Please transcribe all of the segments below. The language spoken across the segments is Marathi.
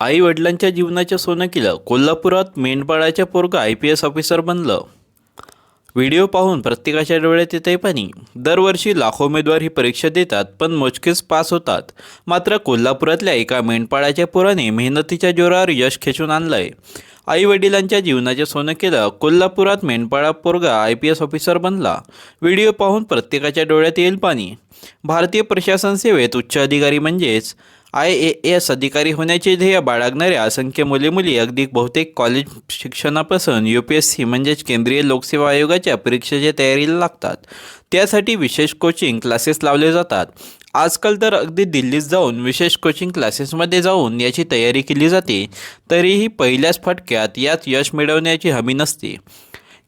आई वडिलांच्या जीवनाच्या सोनं केलं कोल्हापुरात मेंढपाळाच्या पोरग आय पी एस ऑफिसर बनलं. व्हिडिओ पाहून प्रत्येकाच्या डोळ्यात येते पाणी. दरवर्षी लाखो उमेदवार ही परीक्षा देतात पण मोजकेच पास होतात. मात्र कोल्हापुरातल्या एका मेंढपाळाच्या पोराने मेहनतीच्या जोरावर यश खेचून आणलं आहे वडिलांच्या जीवनाचे सोनं केलं कोल्हापुरात मेंढपाळा पोरगा आय पी एस ऑफिसर बनला. व्हिडिओ पाहून प्रत्येकाच्या डोळ्यात येईल पाणी. भारतीय प्रशासन सेवेत उच्च अधिकारी म्हणजेच आय ए एस अधिकारी होण्याचे ध्येय बाळगणाऱ्या असंख्य मुले मुली अगदी बहुतेक कॉलेज शिक्षणापासून यू पी एस सी म्हणजेच केंद्रीय लोकसेवा आयोगाच्या परीक्षेच्या तयारीला लागतात. त्यासाठी विशेष कोचिंग क्लासेस लावले जातात. आजकाल तर अगदी दिल्लीत जाऊन विशेष कोचिंग क्लासेसमध्ये जाऊन याची तयारी केली जाते. तरीही पहिल्याच फटक्यात यात यश मिळवण्याची हमी नसते.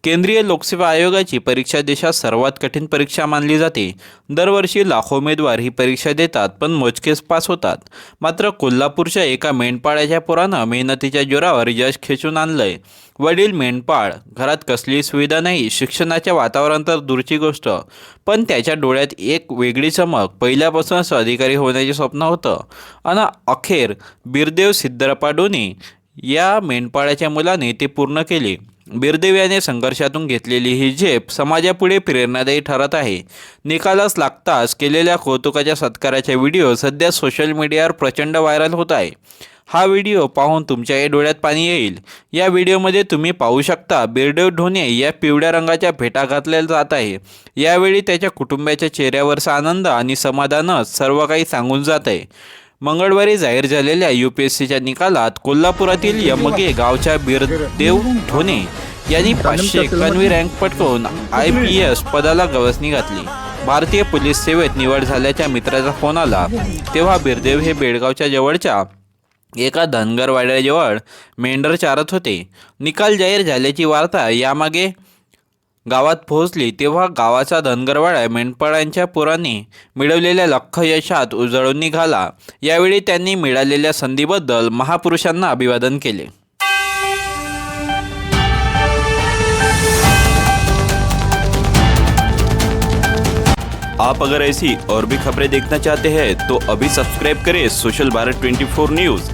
केंद्रीय लोकसेवा आयोगाची परीक्षा देशात सर्वात कठीण परीक्षा मानली जाते. दरवर्षी लाखो उमेदवार ही परीक्षा देतात पण मोजकेच पास होतात. मात्र कोल्हापूरच्या एका मेंढपाळाच्या पोरानं मेहनतीच्या जोरावर यश खेचून आणलंय. वडील मेंढपाळ घरात कसलीही सुविधा नाही शिक्षणाच्या वातावरण तर दूरची गोष्ट. पण त्याच्या डोळ्यात एक वेगळी चमक पहिल्यापासूनच अधिकारी होण्याचे स्वप्न होतं. आणि अखेर बिरदेव सिद्धरपा डोने या मेंढपाळाच्या मुलाने ते पूर्ण केले. बिरदेव याने संघर्षातून घेतलेली ही झेप समाजापुढे प्रेरणादायी ठरत आहे. निकालास लागताच केलेल्या कौतुकाच्या सत्काराचा व्हिडिओ सध्या सोशल मीडियावर प्रचंड व्हायरल होत आहे. हा व्हिडिओ पाहून तुमच्याही डोळ्यात पाणी येईल. या व्हिडिओमध्ये तुम्ही पाहू शकता बिरदेव ढोणे या पिवळ्या रंगाच्या भेटा घातल्या जात आहे. यावेळी त्याच्या कुटुंबाच्या चेहऱ्यावरचा आनंद आणि समाधानच सर्व काही सांगून जात आहे. मंगळवारी जाहीर झालेल्या यू पी एस सीच्या निकालात कोल्हापुरातील यमगे गावच्या बिरदेव ठोणे यांनी पाचशे एक्कावन्नवी रँक पटकवून आय पी एस पदाला गवसणी घातली. भारतीय पोलीस सेवेत निवड झाल्याच्या मित्राचा फोन आला. तेव्हा बिरदेव हे बेळगावच्या जवळच्या एका धनगरवाड्याजवळ मेंढर चारत होते. निकाल जाहीर झाल्याची वार्ता यामागे गावात पोहोचली तेव्हा गावाचा धनगरवाडा मेंढपाळांच्या पोरांनी मिळवलेल्या लख्ख यशात उजळून निघाला. यावेळी त्यांनी मिळालेल्या संधीबद्दल महापुरुषांना अभिवादन केले. आप अगर ऐसी और भी खबरें देखना चाहते हैं तो अभी सब्सक्राइब करें सोशल भारत 24 न्यूज़